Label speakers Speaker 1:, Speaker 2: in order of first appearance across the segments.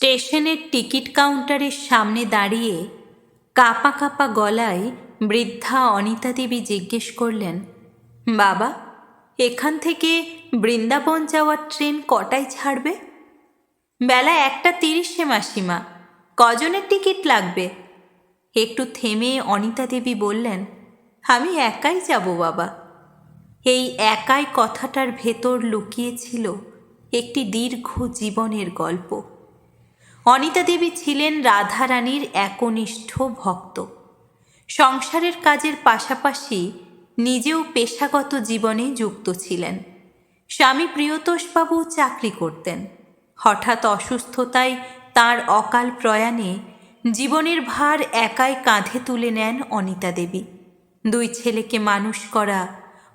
Speaker 1: স্টেশনের টিকিট কাউন্টারের সামনে দাঁড়িয়ে কাপা কাপা গলায় বৃদ্ধা অনিতা দেবী জিজ্ঞেস করলেন, বাবা, এখান থেকে বৃন্দাবন যাওয়ার ট্রেন কটায় ছাড়বে? বেলা একটা তিরিশে, মাসিমা। কজনের টিকিট লাগবে? একটু থেমে অনিতা দেবী বললেন, আমি একাই যাব, বাবা। এই একাই কথাটার ভেতর লুকিয়েছিল একটি দীর্ঘ জীবনের গল্প। অনিতা দেবী ছিলেন রাধারানীর একনিষ্ঠ ভক্ত। সংসারের কাজের পাশাপাশি নিজেও পেশাগত জীবনে যুক্ত ছিলেন। স্বামী প্রিয়তোষবাবু চাকরি করতেন। হঠাৎ অসুস্থতায় তার অকাল প্রয়াণে জীবনের ভার একাই কাঁধে তুলে নেন অনিতা দেবী। দুই ছেলেকে মানুষ করা,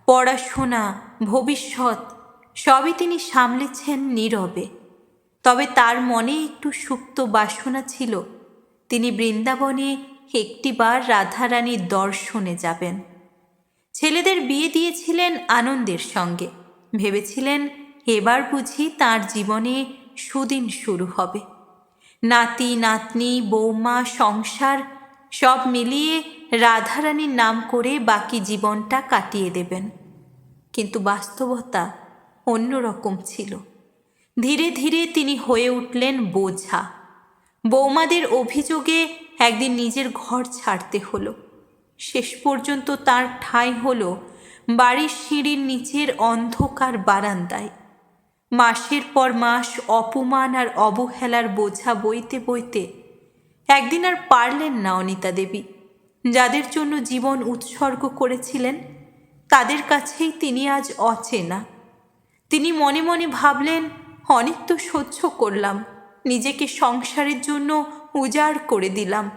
Speaker 1: পড়াশোনা, ভবিষ্যৎ সবই তিনি সামলেছেন নীরবে। তবে তার মনে একটু সুপ্ত বাসনা ছিল। তিনি বৃন্দাবনে একটিবার রাধারানীর দর্শনে যাবেন। ছেলেদের বিয়ে দিয়েছিলেন আনন্দের সঙ্গে। ভেবেছিলেন এবার বুঝি তার জীবনে সুদিন শুরু হবে। নাতি, নাতনি, বৌমা, সংসার সব মিলিয়ে রাধারানীর নাম করে বাকি জীবনটা কাটিয়ে দেবেন। কিন্তু বাস্তবতা অন্যরকম ছিল। ধীরে ধীরে তিনি হয়ে উঠলেন বোঝা। বৌমাদের অভিযোগে একদিন নিজের ঘর ছাড়তে হলো। শেষ পর্যন্ত তার ঠাঁই হলো বাড়ির সিঁড়ির নিচের অন্ধকার বারান্দায়। মাসের পর মাস অপমান আর অবহেলার বোঝা বইতে বইতে একদিন আর পারলেন না অনিতা দেবী। যাদের জন্য জীবন উৎসর্গ করেছিলেন, তাদের কাছেই তিনি আজ অচেনা। তিনি মনে মনে ভাবলেন অনেক তো সহ্য করলাম। নিজেকে সংসারের জন্য উজাড় করে দিলাম।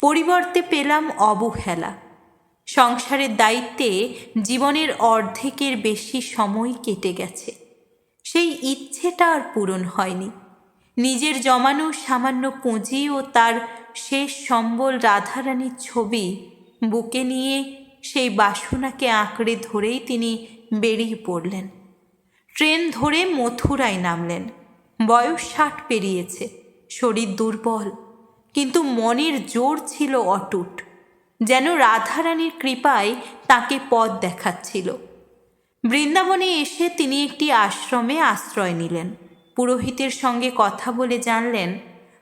Speaker 1: পরিবর্তে পেলাম অবহেলা। সংসারের দায়িত্বে জীবনের অর্ধেকের বেশি সময় কেটে গেছে। সেই ইচ্ছেটা আর পূরণ হয়নি। নিজের জমানো সামান্য পুঁজি ও তার শেষ সম্বল রাধারানীর ছবি বুকে নিয়ে সেই বাসনাকে আঁকড়ে ধরেই তিনি বেরিয়ে পড়লেন। ট্রেন ধরে মথুরায় নামলেন। বয়স ষাট পেরিয়েছে, শরীর দুর্বল, কিন্তু মনের জোর ছিল অটুট। যেন রাধারানীর কৃপায় তাকে পথ দেখাচ্ছিল। বৃন্দাবনে এসে তিনি একটি আশ্রমে আশ্রয় নিলেন। পুরোহিতের সঙ্গে কথা বলে জানলেন,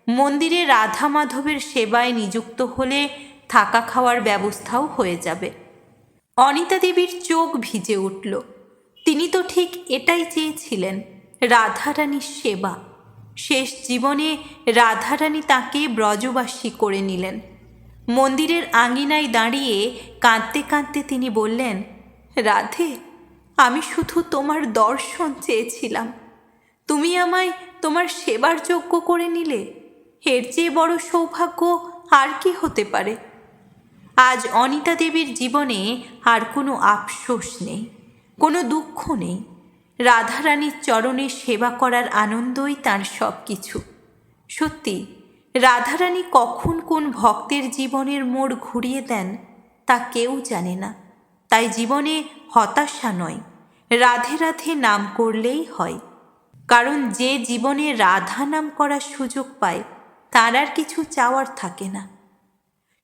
Speaker 1: মন্দিরে রাধা মাধবের সেবায় নিযুক্ত হলে থাকা খাওয়ার ব্যবস্থাও হয়ে যাবে। অনিতা দেবীর চোখ ভিজে উঠল। তিনি তো ঠিক এটাই চেয়েছিলেন, রাধারানীর সেবা। শেষ জীবনে রাধারানী তাকে ব্রজবাসী করে নিলেন। মন্দিরের আঙিনায় দাঁড়িয়ে কাঁদতে কাঁদতে তিনি বললেন, রাধে, আমি শুধু তোমার দর্শন চেয়েছিলাম। তুমি আমায় তোমার সেবার যোগ্য করে নিলে। এর চেয়ে বড় সৌভাগ্য আর কি হতে পারে? আজ অনিতা দেবীর জীবনে আর কোনো আফসোস নেই। কোনো দুঃখ নেই। রাধারানীর চরণে সেবা করার আনন্দই তার সব কিছু সত্যি, রাধারানী কখন কোন ভক্তের জীবনের মোড় ঘুরিয়ে দেন তা কেউ জানে না। তাই জীবনে হতাশা নয়, রাধে রাধে নাম করলেই হয়। কারণ যে জীবনে রাধা নাম করার সুযোগ পায়, তার আর কিছু চাওয়ার থাকে না।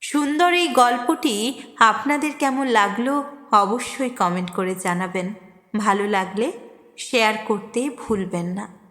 Speaker 1: সুন্দর এই গল্পটি আপনাদের কেমন লাগল? অবশ্যই কমেন্ট করে জানাবেন। ভালো লাগলে শেয়ার করতে ভুলবেন না।